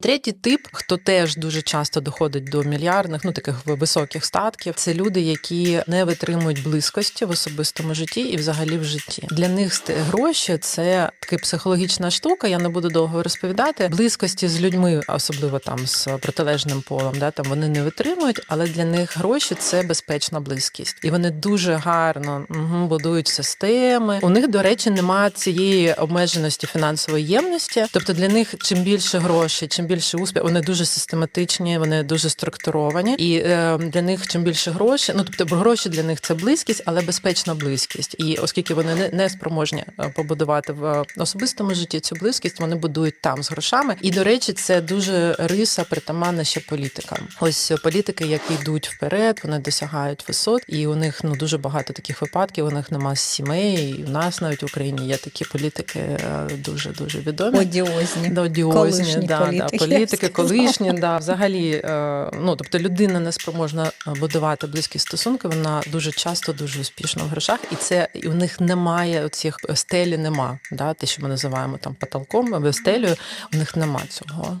Третій тип, хто теж дуже часто доходить до мільярдних, ну таких високих статків, це люди, які не витримують близькості в особистому житті і взагалі в житті. Для них гроші це така психологічна штука. Я не буду довго розповідати. Близькості з людьми, особливо там з протилежним полом, да там вони не витримують, але для них гроші це безпечна близькість, і вони дуже гарно угу, будують системи. У них, до речі, немає цієї обмеженості фінансової ємності. Тобто для них чим більше грошей, чим більше успіх, вони дуже систематичні, вони дуже структуровані. І е, для них чим більше грошей, ну тобто гроші для них це близькість, але безпечна близькість. І оскільки вони не, не спроможні е, побудувати в особистому житті цю близькість, вони будують там з грошами. І до речі, це дуже риса притаманна ще політикам. Ось політики, які йдуть вперед, вони досягають висот, і у них ну дуже багато таких випадків. У них нема сімей. І у нас навіть в Україні є такі політики е, дуже дуже відомі. Одіозні. Одіозні, да, да, політики, колишні, да, взагалі, е, ну тобто людина не спроможна будувати близькі стосунки, вона дуже часто дуже успішна в грошах, і це і у них немає цих стелі, нема. Да, те, що ми називаємо там потолком або стелею, у них нема цього.